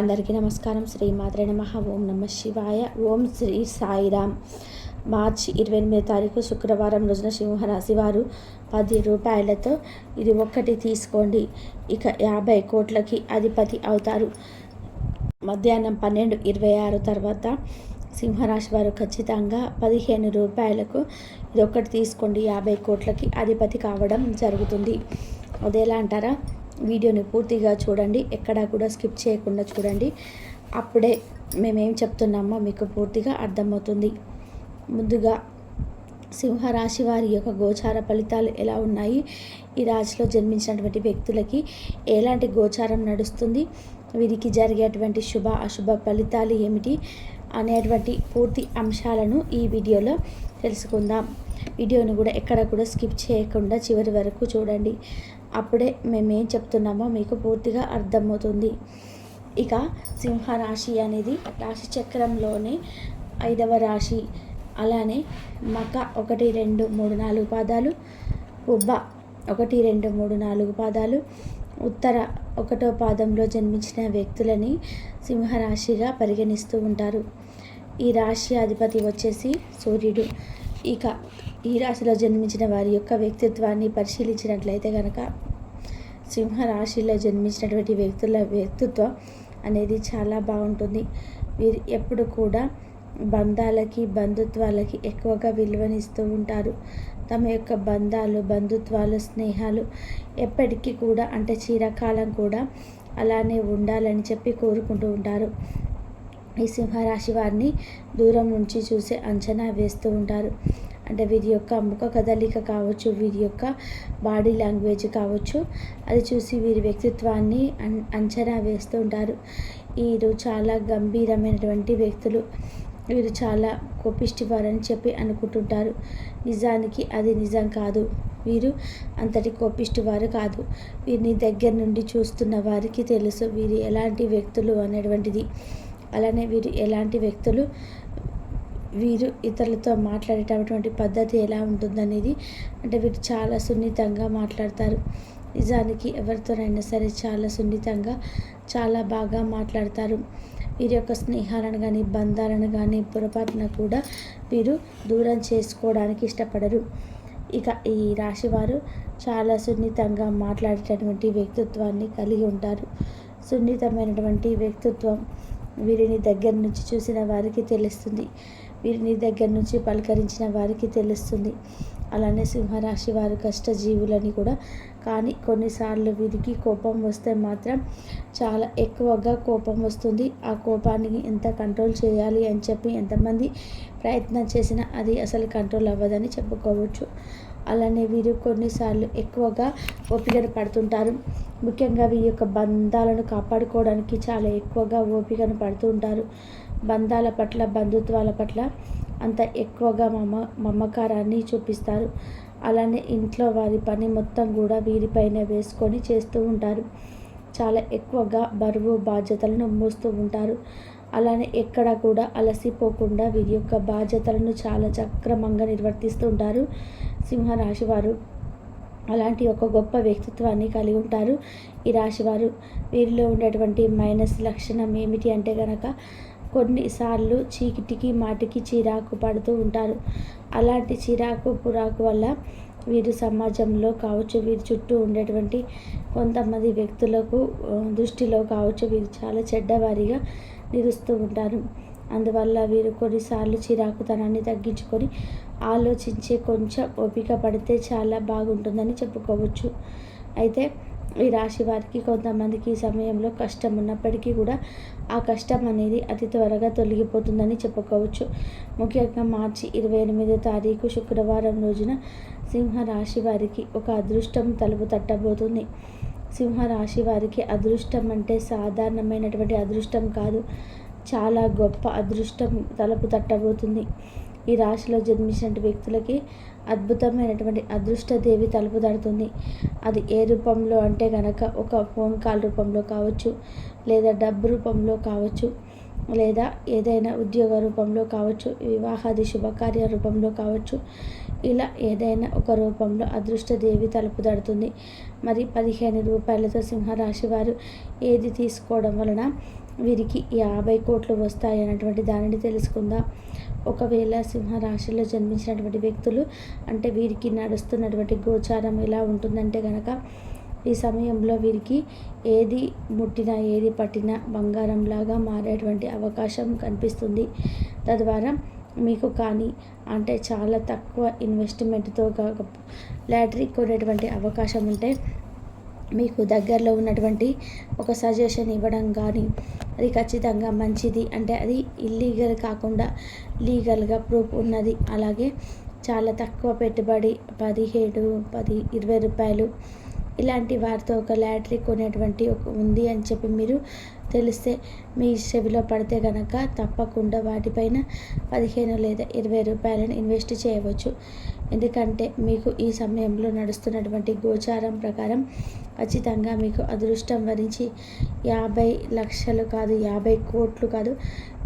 అందరికీ నమస్కారం. శ్రీ మాత్రే నమ. ఓం నమ శివాయ. ఓం శ్రీ సాయిరామ్ మార్చి ఇరవై ఎనిమిదో తారీఖు శుక్రవారం రోజున సింహరాశి వారు పది రూపాయలతో ఇది ఒక్కటి తీసుకోండి. ఇక యాభై కోట్లకి అధిపతి అవుతారు. మధ్యాహ్నం పన్నెండు ఇరవై ఆరు తర్వాత సింహరాశి వారు ఖచ్చితంగా పదిహేను రూపాయలకు ఇది ఒక్కటి తీసుకోండి. యాభై కోట్లకి అధిపతి కావడం జరుగుతుంది. అదేలా అంటారా? వీడియోని పూర్తిగా చూడండి ఎక్కడా కూడా స్కిప్ చేయకుండా చూడండి. అప్పుడే మేమేం చెప్తున్నామో మీకు పూర్తిగా అర్థమవుతుంది. ముందుగా సింహరాశి వారి యొక్క గోచార ఫలితాలు ఎలా ఉన్నాయి? ఈ రాశిలో జన్మించినటువంటి వ్యక్తులకి ఎలాంటి గోచారం నడుస్తుంది? వీరికి జరిగేటువంటి శుభ అశుభ ఫలితాలు ఏమిటి? అనేటువంటి పూర్తి అంశాలను ఈ వీడియోలో తెలుసుకుందాం. వీడియోని కూడా ఎక్కడ కూడా స్కిప్ చేయకుండా చివరి వరకు చూడండి. అప్పుడే మేమేం చెప్తున్నామో మీకు పూర్తిగా అర్థమవుతుంది. ఇక సింహరాశి అనేది రాశి చక్రంలోనే ఐదవ రాశి. అలానే మక ఒకటి రెండు మూడు నాలుగు పాదాలు ఉబ్బ ఒకటి రెండు మూడు నాలుగు పాదాలు ఉత్తర ఒకటో పాదంలో జన్మించిన వ్యక్తులని సింహరాశిగా పరిగణిస్తూ ఉంటారు. ఈ రాశి అధిపతి వచ్చేసి సూర్యుడు. ఇక ఈ రాశిలో జన్మించిన వారి యొక్క వ్యక్తిత్వాన్ని పరిశీలించినట్లయితే కనుక సింహరాశిలో జన్మించినటువంటి వ్యక్తుల వ్యక్తిత్వం అనేది చాలా బాగుంటుంది. వీరు ఎప్పుడు కూడా బంధాలకి బంధుత్వాలకి ఎక్కువగా విలువనిస్తూ ఉంటారు. తమ యొక్క బంధాలు బంధుత్వాలు స్నేహాలు ఎప్పటికీ కూడా అంటే చిరకాలం కూడా అలానే ఉండాలని చెప్పి కోరుకుంటూ ఉంటారు. ఈ సింహరాశి వారిని దూరం నుంచి చూసే అంచనా వేస్తూ ఉంటారు. అంటే వీరి యొక్క ముఖ కదలిక కావచ్చు వీరి యొక్క బాడీ లాంగ్వేజ్ కావచ్చు అది చూసి వీరి వ్యక్తిత్వాన్ని అంచనా వేస్తూ ఉంటారు. వీరు చాలా గంభీరమైనటువంటి వ్యక్తులు. వీరు చాలా కోపిష్టివారని చెప్పి అనుకుంటుంటారు. నిజానికి అది నిజం కాదు. వీరు అంతటి కోపిష్టివారు కాదు. వీరిని దగ్గర నుండి చూస్తున్న వారికి తెలుసు వీరు ఎలాంటి వ్యక్తులు అనేటువంటిది. అలానే వీరు ఎలాంటి వ్యక్తులు వీరు ఇతరులతో మాట్లాడేటటువంటి పద్ధతి ఎలా ఉంటుందనేది అంటే వీరు చాలా సున్నితంగా మాట్లాడతారు. నిజానికి ఎవరితోనైనా సరే చాలా సున్నితంగా చాలా బాగా మాట్లాడతారు. వీరి యొక్క స్నేహాలను కానీ బంధాలను కానీ పొరపాటున కూడా వీరు దూరం చేసుకోవడానికి ఇష్టపడరు. ఇక ఈ రాశివారు చాలా సున్నితంగా మాట్లాడేటటువంటి వ్యక్తిత్వాన్ని కలిగి ఉంటారు. సున్నితమైనటువంటి వ్యక్తిత్వం వీరిని దగ్గర నుంచి చూసిన వారికి తెలుస్తుంది. వీరిని దగ్గర నుంచి పలకరించిన వారికి తెలుస్తుంది. అలానే సింహరాశి వారు కష్టజీవులని కూడా. కానీ కొన్నిసార్లు వీరికి కోపం వస్తే మాత్రం చాలా ఎక్కువగా కోపం వస్తుంది. ఆ కోపాన్ని ఎంత కంట్రోల్ చేయాలి అని చెప్పి ఎంతమంది ప్రయత్నం చేసినా అది అసలు కంట్రోల్ అవ్వదని చెప్పుకోవచ్చు. అలానే వీరు కొన్నిసార్లు ఎక్కువగా ఓపికను పడుతుంటారు. ముఖ్యంగా వీరి యొక్క బంధాలను కాపాడుకోవడానికి చాలా ఎక్కువగా ఓపికను పడుతుంటారు. బంధాల పట్ల బంధుత్వాల పట్ల అంత ఎక్కువగా మమ మమకారాన్ని చూపిస్తారు. అలానే ఇంట్లో వారి పని మొత్తం కూడా వీరిపైన వేసుకొని చేస్తూ ఉంటారు. చాలా ఎక్కువగా బరువు బాధ్యతలను మోస్తూ ఉంటారు. అలానే ఎక్కడ కూడా అలసిపోకుండా వీరి యొక్క బాధ్యతలను చాలా సక్రమంగా నిర్వర్తిస్తూ ఉంటారు. సింహరాశి వారు అలాంటి ఒక గొప్ప వ్యక్తిత్వాన్ని కలిగి ఉంటారు. ఈ రాశివారు వీరిలో ఉండేటువంటి మైనస్ లక్షణం ఏమిటి అంటే కనుక కొన్నిసార్లు చీకిటికి మాటికి చిరాకు పడుతూ ఉంటారు. అలాంటి చిరాకు పురాకు వల్ల వీరు సమాజంలో కావచ్చు వీరి చుట్టూ ఉండేటువంటి కొంతమంది వ్యక్తులకు దృష్టిలో కావచ్చు వీరు చాలా చెడ్డవారిగా నిలుస్తూ ఉంటారు. అందువల్ల వీరు కొన్నిసార్లు చిరాకుతనాన్ని తగ్గించుకొని ఆలోచించి కొంచెం ఓపిక పడితే చాలా బాగుంటుందని చెప్పుకోవచ్చు. అయితే ఈ రాశి వారికి కొంతమందికి ఈ సమయంలో కష్టం ఉన్నప్పటికీ కూడా ఆ కష్టం అనేది అతి త్వరగా తొలగిపోతుందని చెప్పుకోవచ్చు. ముఖ్యంగా మార్చి ఇరవై ఎనిమిదో తారీఖు శుక్రవారం రోజున సింహరాశి వారికి ఒక అదృష్టం తలుపు తట్టబోతుంది. సింహరాశి వారికి అదృష్టం అంటే సాధారణమైనటువంటి అదృష్టం కాదు. చాలా గొప్ప అదృష్టం తలుపు తట్టబోతుంది. ఈ రాశిలో జన్మించిన వ్యక్తులకి అద్భుతమైనటువంటి అదృష్టదేవి తలుపు తడుతుంది. అది ఏ రూపంలో అంటే కనుక ఒక ఫోన్ కాల్ రూపంలో కావచ్చు లేదా డబ్బు రూపంలో కావచ్చు లేదా ఏదైనా ఉద్యోగ రూపంలో కావచ్చు వివాహాది శుభకార్య రూపంలో కావచ్చు. ఇలా ఏదైనా ఒక రూపంలో అదృష్టదేవి తలుపు తడుతుంది. మరి పదిహేను రూపాయలతో సింహరాశి వారు ఏది తీసుకోవడం వలన వీరికి యాభై కోట్లు వస్తాయి అన్నటువంటి దానిని తెలుసుకుందాం? ఒకవేళ సింహరాశిలో జన్మించినటువంటి వ్యక్తులు అంటే వీరికి నడుస్తున్నటువంటి గోచారం ఎలా ఉంటుందంటే కనుక ఈ సమయంలో వీరికి ఏది ముట్టినా ఏది పట్టినా బంగారంలాగా మారేటువంటి అవకాశం కనిపిస్తుంది. తద్వారా మీకు కానీ అంటే చాలా తక్కువ ఇన్వెస్ట్మెంట్తో కాక లాటరీ కొనేటువంటి అవకాశం ఉంటే మీకు దగ్గరలో ఉన్నటువంటి ఒక సజెషన్ ఇవ్వడం కానీ అది ఖచ్చితంగా మంచిది. అంటే అది ఇల్లీగల్ కాకుండా లీగల్గా ప్రూఫ్ ఉన్నది. అలాగే చాలా తక్కువ పెట్టుబడి పదిహేడు పది ఇరవై రూపాయలు ఇలాంటి వారితో ఒక లాటరీ కొనేటువంటి ఒక ఉంది అని చెప్పి మీరు తెలిస్తే మీ చెవిలో పడితే కనుక తప్పకుండా వాటిపైన పదిహేను లేదా ఇరవై రూపాయలను ఇన్వెస్ట్ చేయవచ్చు. ఎందుకంటే మీకు ఈ సమయంలో నడుస్తున్నటువంటి గోచారం ప్రకారం ఖచ్చితంగా మీకు అదృష్టం వరించి యాభై లక్షలు కాదు యాభై కోట్లు కాదు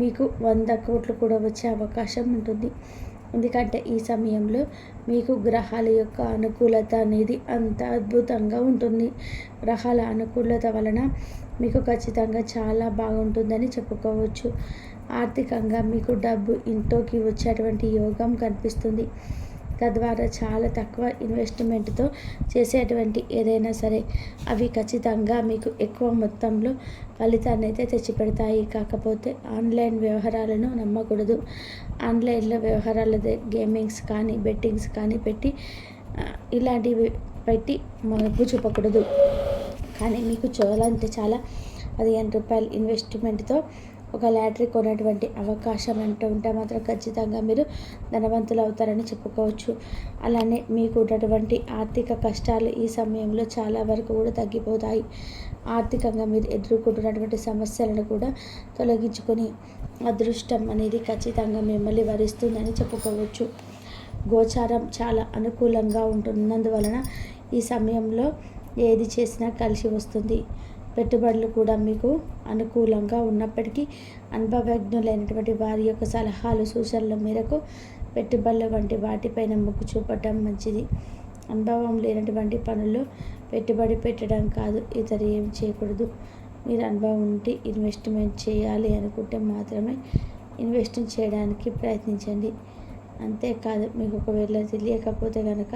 మీకు వంద కోట్లు కూడా వచ్చే అవకాశం ఉంటుంది. ఎందుకంటే ఈ సమయంలో మీకు గ్రహాల యొక్క అనుకూలత అనేది అంత అద్భుతంగా ఉంటుంది. గ్రహాల అనుకూలత వలన మీకు ఖచ్చితంగా చాలా బాగుంటుందని చెప్పుకోవచ్చు. ఆర్థికంగా మీకు డబ్బు ఇంట్లోకి వచ్చేటువంటి యోగం కనిపిస్తుంది. తద్వారా చాలా తక్కువ ఇన్వెస్ట్మెంట్తో చేసేటువంటి ఏదైనా సరే అవి ఖచ్చితంగా మీకు ఎక్కువ మొత్తంలో ఫలితాన్ని అయితే తెచ్చిపెడతాయి. కాకపోతే ఆన్లైన్ వ్యవహారాలను నమ్మకూడదు. ఆన్లైన్లో వ్యవహారాల గేమింగ్స్ కానీ బెట్టింగ్స్ కానీ పెట్టి ఇలాంటివి పెట్టి మనకు చూపకూడదు. కానీ మీకు చాలా అంటే చాలా పదిహేను రూపాయలు ఇన్వెస్ట్మెంట్తో ఒక లాటరీ కొనేటువంటి అవకాశం అంటూ ఉంటే మాత్రం ఖచ్చితంగా మీరు ధనవంతులు అవుతారని చెప్పుకోవచ్చు. అలానే మీకు ఉన్నటువంటి ఆర్థిక కష్టాలు ఈ సమయంలో చాలా వరకు కూడా తగ్గిపోతాయి. ఆర్థికంగా మీరు ఎదుర్కొంటున్నటువంటి సమస్యలను కూడా తొలగించుకొని అదృష్టం అనేది ఖచ్చితంగా మిమ్మల్ని వరిస్తుందని చెప్పుకోవచ్చు. గోచారం చాలా అనుకూలంగా ఉంటున్నందువలన ఈ సమయంలో ఏది చేసినా కలిసి వస్తుంది. పెట్టుబడులు కూడా మీకు అనుకూలంగా ఉన్నప్పటికీ అనుభవజ్ఞులైనటువంటి వారి యొక్క సలహాలు సూచనల మేరకు పెట్టుబడుల వంటి వాటిపైన మొగ్గు చూపటం మంచిది. అనుభవం లేనటువంటి పనుల్లో పెట్టుబడి పెట్టడం కాదు ఇతర ఏం చేయకూడదు. మీరు అనుభవం ఉంటే ఇన్వెస్ట్మెంట్ చేయాలి అనుకుంటే మాత్రమే ఇన్వెస్ట్ చేయడానికి ప్రయత్నించండి. అంతేకాదు మీకు ఒకవేళ తెలియకపోతే కనుక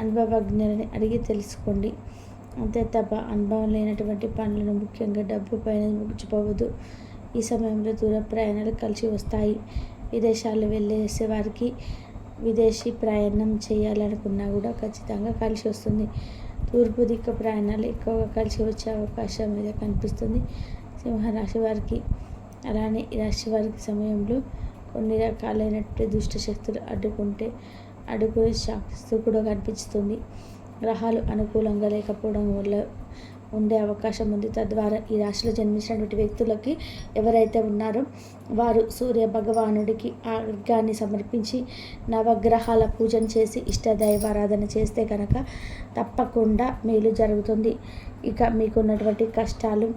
అనుభవజ్ఞులని అడిగి తెలుసుకోండి. అంతే తప్ప అనుభవం లేనటువంటి పనులను ముఖ్యంగా డబ్బు పైన ముగిచిపోవద్దు ఈ సమయంలో దూర ప్రయాణాలు కలిసి వస్తాయి. విదేశాలు వెళ్ళేసే వారికి విదేశీ ప్రయాణం చేయాలనుకున్నా కూడా ఖచ్చితంగా కలిసి వస్తుంది. తూర్పు దిక్కు ప్రయాణాలు ఎక్కువగా కలిసి వచ్చే అవకాశం మీద కనిపిస్తుంది సింహరాశి వారికి. అలానే ఈ రాశి వారికి సమయంలో కొన్ని రకాలైనటువంటి దుష్ట శక్తులు అడ్డుకుంటే అడ్డుకునే శాస్త్రు కూడా కనిపిస్తుంది. గ్రహాలు అనుకూలంగా లేకపోవడం వల్ల ఉండే అవకాశం ఉంది. తద్వారా ఈ రాశిలో జన్మించినటువంటి వ్యక్తులకి ఎవరైతే ఉన్నారో వారు సూర్య భగవానుడికి ఆర్గాన్ని సమర్పించి నవగ్రహాల పూజన చేసి ఇష్టదైవారాధన చేస్తే కనుక తప్పకుండా మేలు జరుగుతుంది. ఇక మీకున్నటువంటి కష్టాలు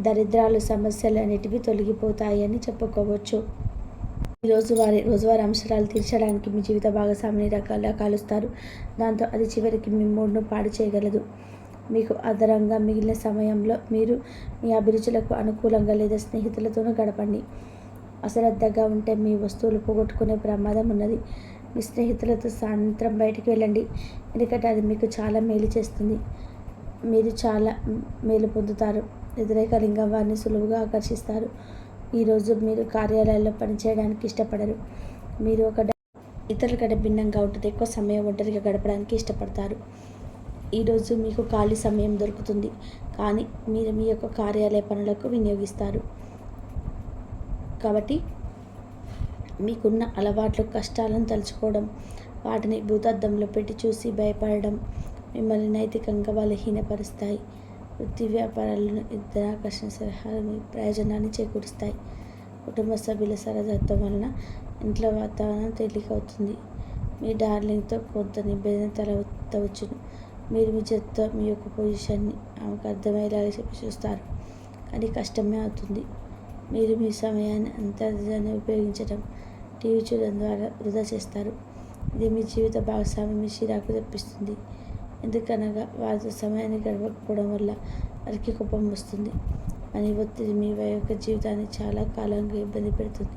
దరిద్రాలు సమస్యలు అనేటివి తొలగిపోతాయి అని రోజువారీ రోజువారీ అవసరాలు తీర్చడానికి మీ జీవిత భాగస్వామిని రకాలుగా కాలుస్తారు దాంతో అది చివరికి మీ మూడ్ను పాడు చేయగలదు. మీకు అదనంగా మిగిలిన సమయంలో మీరు మీ అభిరుచులకు అనుకూలంగా లేదా స్నేహితులతోనూ గడపండి. అశ్రద్ధగా ఉంటే మీ వస్తువులు పోగొట్టుకునే ప్రమాదం ఉన్నది. మీ స్నేహితులతో సాయంత్రం బయటికి వెళ్ళండి. ఎందుకంటే అది మీకు చాలా మేలు చేస్తుంది. మీరు చాలా మేలు పొందుతారు. వ్యతిరేక లింగం వారిని సులువుగా ఆకర్షిస్తారు. ఈరోజు మీరు కార్యాలయాల్లో పనిచేయడానికి ఇష్టపడరు. మీరు ఒక ఇతరుల కంటే భిన్నంగా ఉంటుంది. ఎక్కువ సమయం ఒంటరిగా గడపడానికి ఇష్టపడతారు. ఈరోజు మీకు ఖాళీ సమయం దొరుకుతుంది. కానీ మీరు మీ యొక్క కార్యాలయ పనులకు వినియోగిస్తారు. కాబట్టి మీకున్న అలవాట్లు కష్టాలను తలుచుకోవడం వాటిని భూతద్దంలో పెట్టి చూసి భయపడడం మిమ్మల్ని నైతికంగా బలహీనపరుస్తాయి. వృత్తి వ్యాపారాలను ఇద్దరు ఆకర్షణ సలహాలు మీ ప్రయోజనాన్ని చేకూరుస్తాయి. కుటుంబ సభ్యుల సరదత్వం వలన ఇంట్లో వాతావరణం తేలికవుతుంది. మీ డార్లింగ్తో కొంత నిబంధన తలవచ్చును మీరు మీ చేతితో మీ యొక్క పొజిషన్ని ఆమెకు అర్థమయ్యేలాగా చెప్పి చూస్తారు. కానీ కష్టమే అవుతుంది. మీరు మీ సమయాన్ని అంతర్జాన్ని ఉపయోగించడం టీవీ చూడడం ద్వారా వృధా చేస్తారు. ఇది మీ జీవిత భాగస్వామి మీ చిరాకు తెప్పిస్తుంది. ఎందుకనగా వారితో సమయాన్ని గడపకపోవడం వల్ల వారికి కోపం వస్తుంది. పని ఒత్తిడి మీ యొక్క జీవితాన్ని చాలా కాలంగా ఇబ్బంది పెడుతుంది.